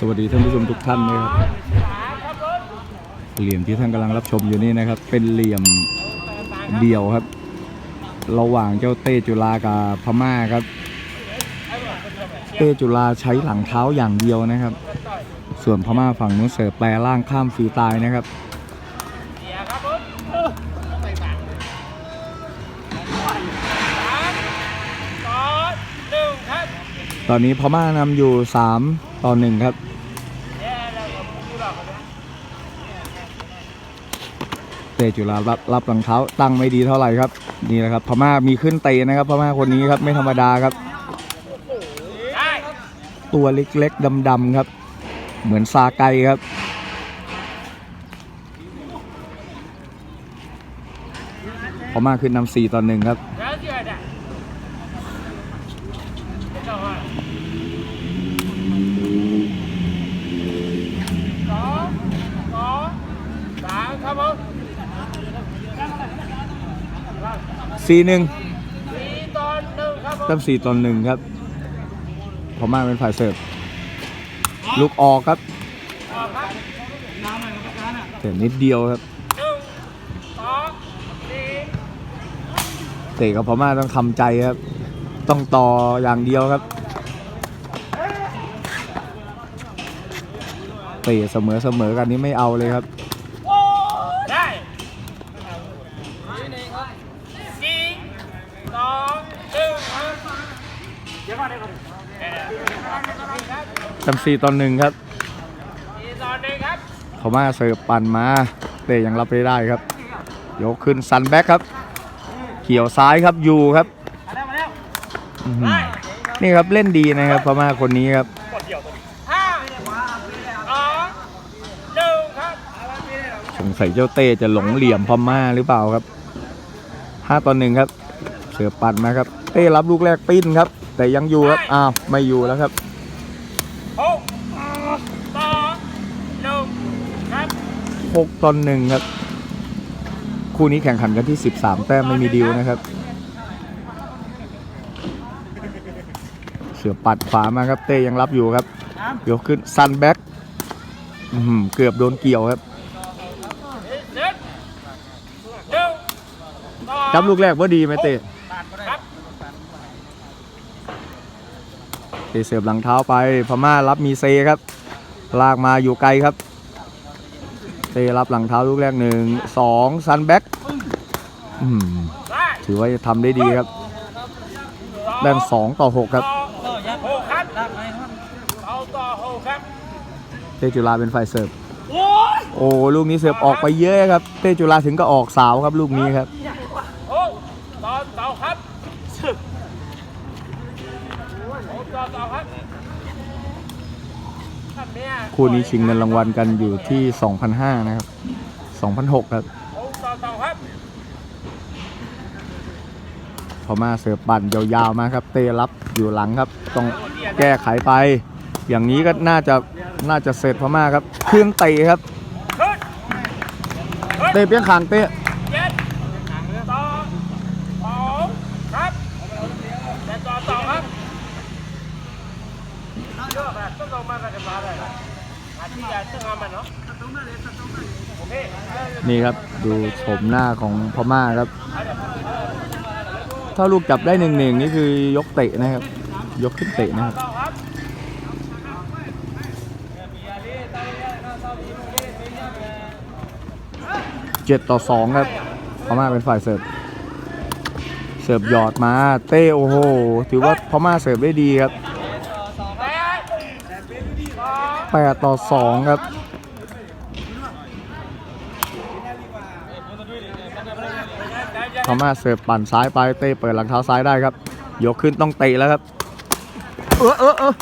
สวัสดีท่านผู้ชมทุกท่านนะครับเหลี่ยมที่ท่านกำลังรับชมอยู่นี่นะครับ เป็นเหลี่ยมเดี่ยวครับ ระหว่างเจ้าเต้จุฬากับพม่าครับ เต้จุฬาใช้หลังเท้าอย่างเดียวนะครับ ส่วนพม่าฝั่งนู้นเสิร์ฟแปลร่างข้ามฟรีตายนะครับตอนนี้พม่านำอยู่3 ต่อ1ครับเตะจุฬารับรับหลังเท้าตั้งไม่ดีเท่าไหร่ครับ นี่แหละครับพม่ามีขึ้นเตะนะครับพม่าคนนี้ครับไม่ธรรมดาครับ ตัวเล็กๆดำๆครับ เหมือนซาไกครับพม่าขึ้นนำ4ต่อ1ครับ สี่หนึ่งตั้มสี่ต่อหนึ่งครับพม่าเป็นฝ่ายเสิร์ฟลูกออกครับแต่นิดเดียวครับเตะกับพม่าต้องทำใจครับ ต้องต่ออย่างเดียวครับเตะเสมอเสมอๆกันนี้ไม่เอาเลยครับ ตั้มสี่ต่อหนึ่งครับสี่สองหนึ่งครับพม่าเสิร์ฟปั่นมาเตะยังรับไม่ได้ครับ ยกขึ้นซันแบ็กครับ เขี่ยวซ้ายครับอยู่ครับมาแล้วมาแล้วอื้อหือนี่ครับเล่นดีนะครับพม่าคนนี้ครับห้าสองหนึ่งครับสงสัยเจ้าเต้จะหลงเหลี่ยมพม่าหรือเปล่าครับห้าต่อหนึ่งครับ เสือปั่นมาครับ เต้รับลูกแรกปิ้นครับ แต่ยังอยู่ครับ อ้าว ไม่อยู่แล้วครับ 6ตอนหนึ่งครับ คู่นี้แข่งขันกันที่ 13 แต้มไม่มีดิวนะครับ เสือปัดขวามาครับ เต้ยังรับอยู่ครับยกขึ้นซันแบ็กเกือบโดนเกี่ยวครับจับลูกแรกว่าดีไหมเต้เตะเสิร์หลังเท้าไปพม่ารับมีเซครับ ลากมาอยู่ไกลครับ ต้รับหลังเท้าลูกแรกหนึ่งสองซันแบ็กถือว่าจะทำได้ดีครับแต้มสองต่อหกครับเตจุฬาเป็นฝ่ายเสิร์ฟโอ้ยโอ้ลูกนี้เสิร์ฟออกไปเยอะครับ เตจุฬาถึงก็ออกสาวครับลูกนี้ครับ คู่นี้ชิงเงินรางวัลกันอยู่ที่ 2,500 นะครับ 2,600 ครับหกต่อต่อครับพม่าเสิร์ฟปั่นยาวๆมาครับ เตรับอยู่หลังครับ ต้องแก้ไขไป อย่างนี้ก็น่าจะน่าจะเสร็จพม่าครับ เครื่องเตะครับ เตะเปียงขางเตะ เจ็ดต่อสองครับแต่ต่อต่อครับเยอะแบบต้องลงมากันมาเลยอาทิตย์จะต้องมาเนาะโอเค นี่ครับดูโฉมหน้าของพม่าครับ ถ้าลูกจับได้หนึ่งหนึ่งนี่คือยกเตะนะครับ ยกขึ้นเตะนะครับเจ็ดต่อสองครับพม่าเป็นฝ่ายเสิร์ฟเสิร์ฟหยอดมาเต้โอ้โหถือว่าพม่าเสิร์ฟได้ดีครับแปดต่อสองครับ พม่าเสิร์ฟปั่นซ้ายไปเต้เปิดหลังเท้าซ้ายได้ครับ ยกขึ้นต้องเตะแล้วครับ เออเออเออ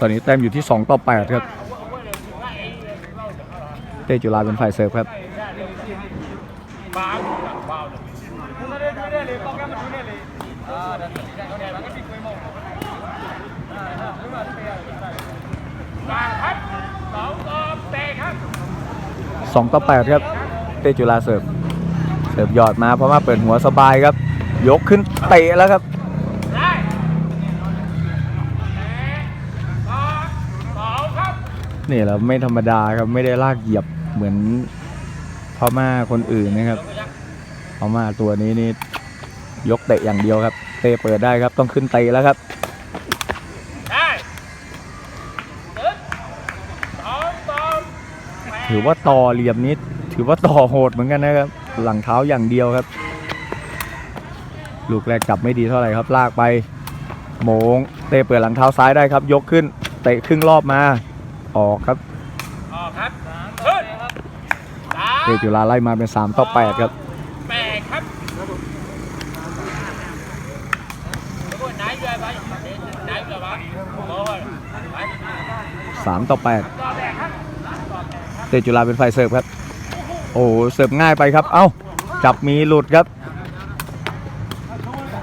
ตอนนี้แต้มอยู่ที่ 2 ต่อ 8 ครับ เต้จุฬาเป็นฝ่ายเสิร์ฟครับ บ้าบ้าเลยบ้าครับสองต่อแปดครับสองต่อแปดครับ เตจุฬาเสิร์ฟเสิร์ฟหยอดมาเพราะว่าเปิดหัวสบายครับ ยกขึ้นเตะแล้วครับได้สองสองครับนี่แหละไม่ธรรมดาครับไม่ได้ลากเหยียบเหมือน พม่าคนอื่นนะครับพม่าตัวนี้นี่ยกเตะอย่างเดียวครับ เตะเปิดได้ครับต้องขึ้นเตะแล้วครับได้สองสองถือว่าต่อเหลี่ยมนี้ถือว่าต่อโหดเหมือนกันนะครับ หลังเท้าอย่างเดียวครับ ลูกแรกจับไม่ดีเท่าไหร่ครับ ลากไปโมงเตะเปิดหลังเท้าซ้ายได้ครับ ยกขึ้น เตะครึ่งรอบมา ออกครับ ออกครับขึ้นสาม เตะจุฬาไล่มาเป็น 3 ต่อ 8 ครับแปดครับแล้วก็ไหนด้วยไปไหนด้วยไปโอ้ยไป3ต่อต่อแปดครับ8เตะจุฬาเป็นฝ่ายเสิร์ฟครับ โอ้โหเสิร์ฟง่ายไปครับ เอ้า จับมีหลุดครับ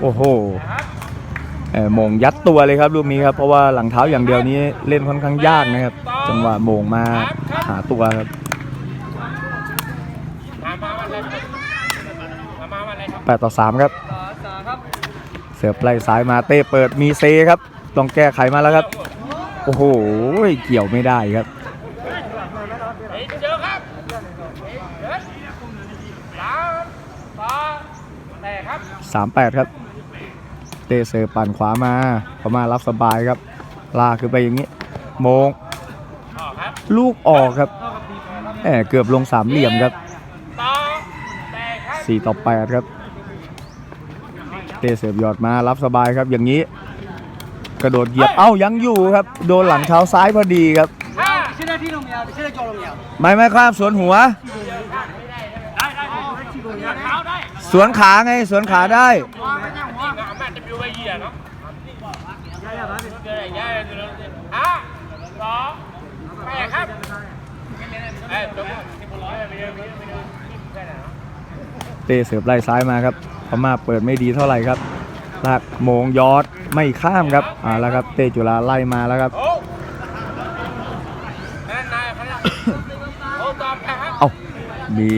โอ้โหเอ่อโมงยัดตัวเลยครับลูกนี้ครับ เพราะว่าหลังเท้าอย่างเดียวนี้เล่นค่อนข้างยากนะครับ จังหวะโมงมาหาตัวครับ มามามาเลยมามามาเลยครับ 8ต่อ3ครับ เสิร์ฟไล่ซ้ายมาเต้เปิดมีเซครับ ต้องแก้ไขมาแล้วครับ โอ้โห เกี่ยวไม่ได้ครับเฮ้ยเจอครับเดินสามสองแปดครับ3-8ครับเตะเสิร์ฟปั่นขวามาพม่ารับสบายครับ ลากขึ้นไปอย่างนี้โมงออกครับลูกออกครับแหมเกือบลงสามเหลี่ยมครับต่อแปดครับ 4 ต่อ 8 ครับ เตเสิร์ฟยอดมารับสบายครับอย่างนี้ กระโดดเหยียบเอ้ายังอยู่ครับ โดนหลังเท้าซ้ายพอดีครับ ไม่ไม่ข้ามสวนหัว สวนขาไงสวนขาได้ เตะเสิร์ฟไล่ซ้ายมาครับพม่าเปิดไม่ดีเท่าไหร่ครับลากโมงยอดไม่ข้ามครับอ่าแล้วครับเตะจุฬาไล่มาแล้วครับโอ้นั่นนายเขาเตอบแปดครับเอ้ามี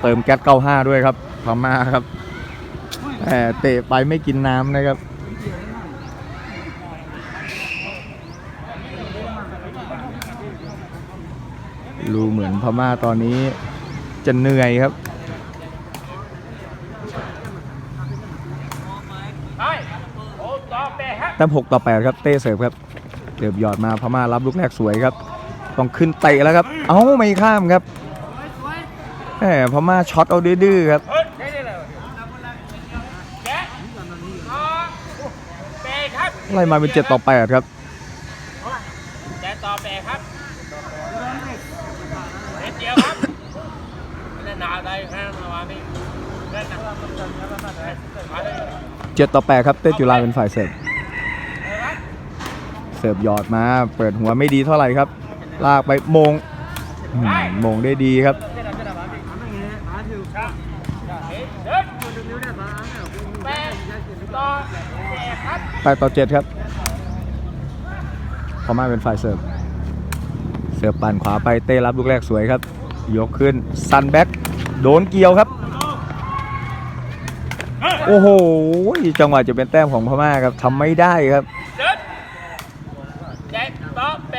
เติมแก๊ส95ด้วยครับพม่าครับแหมเตะไปไม่กินน้ำนะครับรู้เหมือนพม่าตอนนี้จะเหนื่อยครับ ไปโอ้ตอบ แต้ม6ต่อ8ครับเต้เสิร์ฟครับเสิร์ฟหยอดมาพม่ารับลูกแรกสวยครับ ต้องขึ้นเตะแล้วครับ เอ้าไม่ข้ามครับแหมพม่าช็อตเอาดื้อๆครับเฮ้ยได้เลยเลยแกะต่อแปดครับไล่มาเป็น7ต่อ8ครับแกะต่อแปดครับเด็ดเดียวครับนั่นนาได้แค่ประมาณนี้เลย7ต่อ8ครับเต้จุฬาเป็นฝ่ายเสิร์ฟ สิร์ฟหยอดมา เปิดหัวไม่ดีเท่าไหร่ครับ ลากไปมงมงได้ดีครับเดินแปดต่อแปดครับ8ต่อมาเป็นฝ่ายเสิร์ฟ เสิร์ฟปั่นขวาไปเต้รับลูกแรกสวยครับ ยกขึ้นซันแบ็กโดนเกี่ยวครับ โอ้โห จังหวะจะเป็นแต้มของพม่าครับทำไม่ได้ครับ เดินแกะต่อแ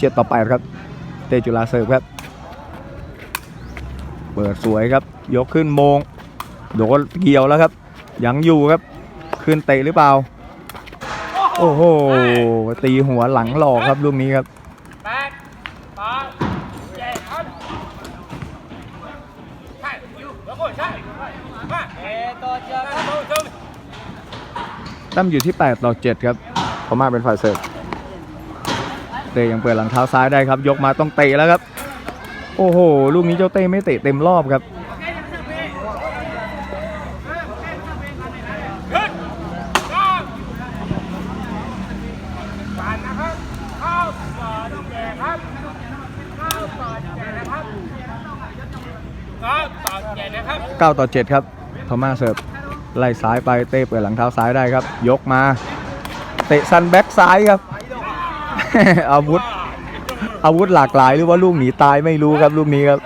เจ็ดต่อไปครับ เตจุลาเซิร์ฟครับ เปิดสวยครับ ยกขึ้นมง โดนเกี่ยวแล้วครับ ยังอยู่ครับ ขึ้นเตะหรือเปล่า โอ้โห ตีหัวหลังหลอกครับลูกนี้ครับตั้มอยู่ที่ 8 ต่อ 7 ครับขพม่าเป็นฝ่ายเสิร์ฟ เตะยังเปิดหลังเท้าซ้ายได้ครับ ยกมาต้องเตะแล้วครับ โอ้โห ลูกนี้เจ้าเต้ไม่เตะเต็มรอบครับขึ้นต่อผ่านนะครับเข้าต่อแจกครับเข้าต่อแจกนะครับเข้าต่อแจกนะครับ9ต่อ 7 ครับพม่าเสิร์ฟไล่ซ้ายไปเต้เปิดหลังเท้าซ้ายได้ครับ ยกมา เตะซันแบ็กซ้ายครับ อาวุธ อาวุธหลากหลายหรือว่าลูกหนีตายไม่รู้ครับลูกนี้ครับ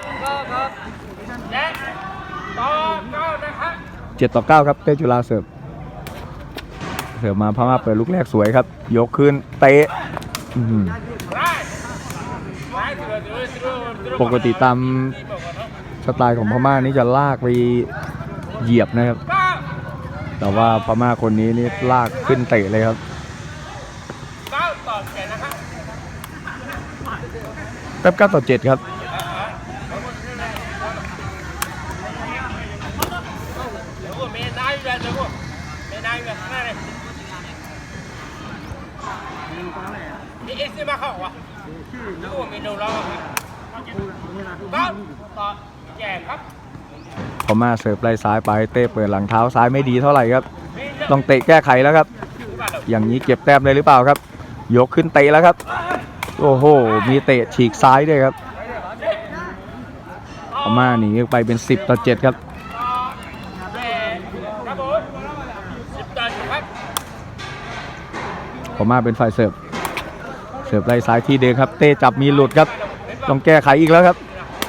เจ็ดต่อเก้าครับเตจุลาเสิร์ฟเสิร์ฟมาพม่าเปิดลูกแรกสวยครับ ยกขึ้นเตะปกติตามสไตล์ของพม่านี่จะลากไปเหยียบนะครับ แต่ว่าพม่าคนนี้นี่ลากขึ้นเตะเลยครับ แป๊บเก้าต่อเจ็ดครับเดี๋ยวกูเมนายอมายอยู่แล้วข้างหน้าเลยนี่เอมาเสิร์ฟไล่ซ้ายไปเต้เปิดหลังเท้าซ้ายไม่ดีเท่าไหร่ครับ ต้องเตะแก้ไขแล้วครับ อย่างนี้เก็บแต้มเลยหรือเปล่าครับ ยกขึ้นเตะแล้วครับ โอ้โห มีเตะฉีกซ้ายด้วยครับพม่าหนีไปเป็น 10 ต่อ 7 ครับอเจ็ดครับผมสิบต่อเจ็ดครับพม่าเป็นฝ่ายเสิร์ฟ เสิร์ฟไล่ซ้ายที่เดิมครับ เต้จับมีหลุดครับ ต้องแก้ไขอีกแล้วครับ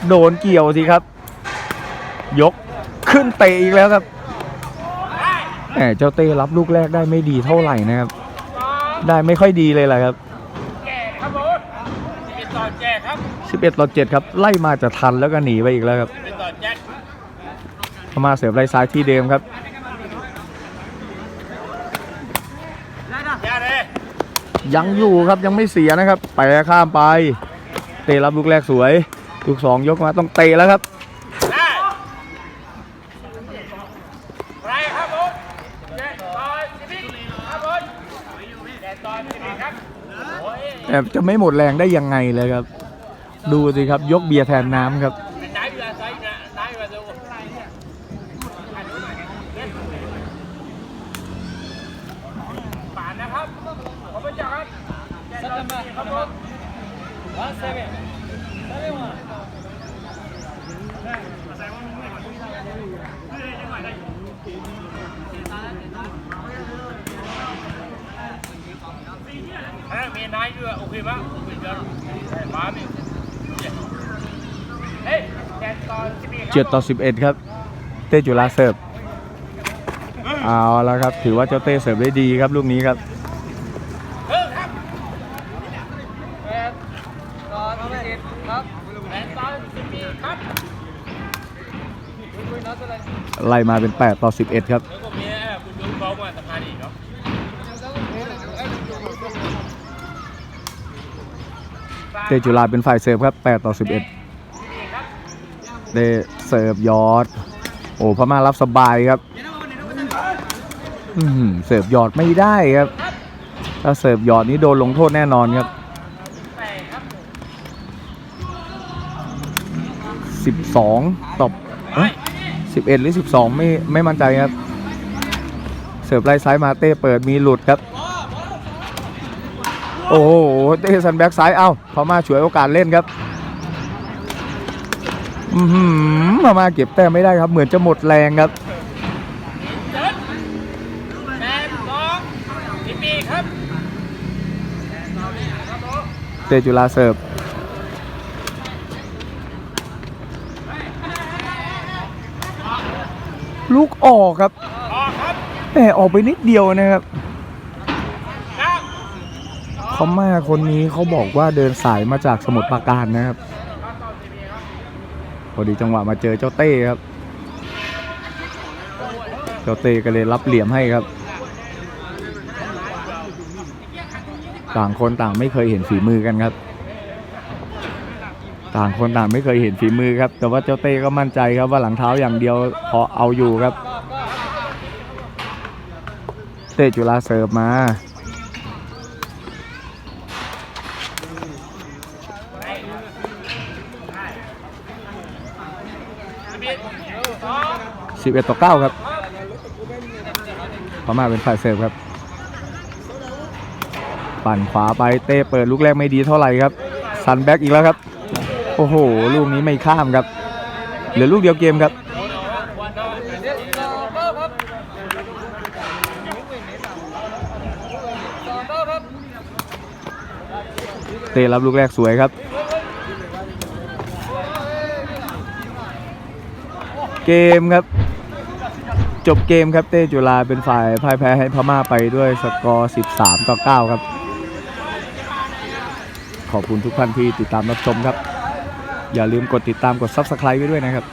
โดนเกี่ยวสิครับ ยกขึ้นเตะอีกแล้วครับแหมเจ้าเต้รับลูกแรกได้ไม่ดีเท่าไหร่นะครับ ได้ไม่ค่อยดีเลยแหละครับ เจ็ดครับผมสิบต่อเจ็ดครับ 11ต่อ7ครับ ไล่มาจะทันแล้วก็หนีไปอีกแล้วครับสิบต่อเจ็ดพม่าเสิร์ฟไล่ซ้ายที่เดิมครับอย่าเลยยังอยู่ครับยังไม่เสียนะครับไปข้ามไป เตะรับลูกแรกสวย ลูกสองยกมาต้องเตะแล้วครับได้ไรครับผมเจ็ดต่อสิบเอ็ดครับผมเจ็ดต่อสิบเอ็ดครับโอ้ยแต่จะไม่หมดแรงได้ยังไงเลยครับ ดูสิครับ ยกเบียร์แทนน้ำครับเป็นายเรือไซน์นะนายเรือดูป่ะครับขอบคุณจ้าครับเจ็ดต่อสิบเอ็ดครับผม one seven seven one ถ้ามีนายอะโอเคเดี๋ยวม 7 ต่อ 11 ครับ เต้จุลาเสิร์ฟเอาแล้วครับ ถือว่าเจ้าเต้เสิร์ฟได้ดีครับ ลูกนี้ครับไล่มาเป็น 8 ต่อ 11 ครับเตจุลาเป็นฝ่ายเสิร์ฟครับ 8 ต่อ 11 เต้เสิร์ฟยอด โอ้พม่ารับสบายครับเสิร์ฟยอดไม่ได้ครับ ถ้าเสิร์ฟยอดนี้โดนลงโทษแน่นอนครับแปดครับ12ต่อเอ้ย11หรือ12ไม่ไม่มั่นใจครับ เสิร์ฟไล่ซ้ายมาเต้เปิดมีหลุดครับ โอ้โหเต้ซันแบ็กซ้าย เอ้าพม่าฉวยโอกาสเล่นครับ อือหือพม่าเก็บแต้มไม่ได้ครับ เหมือนจะหมดแรงครับเจ็ดแปดสองสิบเอ็ดครับเตจุฬาเสิร์ฟลูกออกครับออกครับแหมออกไปนิดเดียวนะครับเก้าพม่าคนนี้เขาบอกว่าเดินสายมาจากสมุทรปราการนะครับ พอดีจังหวะมาเจอเจ้าเต้ครับ เจ้าเต้ก็เลยรับเหลี่ยมให้ครับ ต่างคนต่างไม่เคยเห็นฝีมือกันครับ ต่างคนต่างไม่เคยเห็นฝีมือครับ แต่ว่าเจ้าเต้ก็มั่นใจครับว่าหลังเท้าอย่างเดียวพอเอาอยู่ครับ เต้จุฬาเสิร์ฟมา สิบเอ็ดสอง11ต่อ9ครับพม่าเป็นฝ่ายเสิร์ฟครับ ปั่นขวาไปเต้เปิดลูกแรกไม่ดีเท่าไหร่ครับ ซันแบ็กอีกแล้วครับ โอ้โห ลูกนี้ไม่ข้ามครับ เหลือลูกเดียวเกมครับเต่อเก้าครับต่อเก้าครับเต้รับลูกแรกสวยครับ เกมครับ จบเกมครับเต้จุฬาเป็นฝ่ายพ่ายแพ้ให้พม่าไปด้วยสกอร์ 13 ต่อ 9 ครับ ขอบคุณทุกท่านที่ติดตามรับชมครับ อย่าลืมกดติดตามกด Subscribe ไว้ด้วยนะครับ